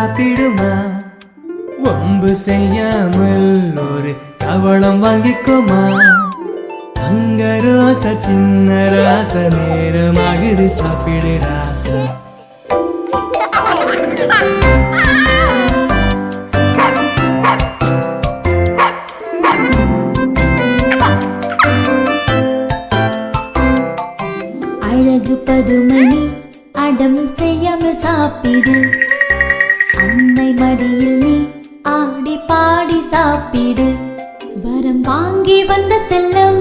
சாப்பிடுமா? வம்பு செய்யாமல் ஒரு கவளம் வாங்கிக்கோமா? அங்க ரோசா சின்ன ராச நேரமாகுது சாப்பிடு ராசா. அழகு பதுமணி அடம் செய்யாமல் சாப்பிடு. மடியில் நீ ஆடி பாடி சாப்பிடு. வரம் வாங்கி வந்த செல்லம்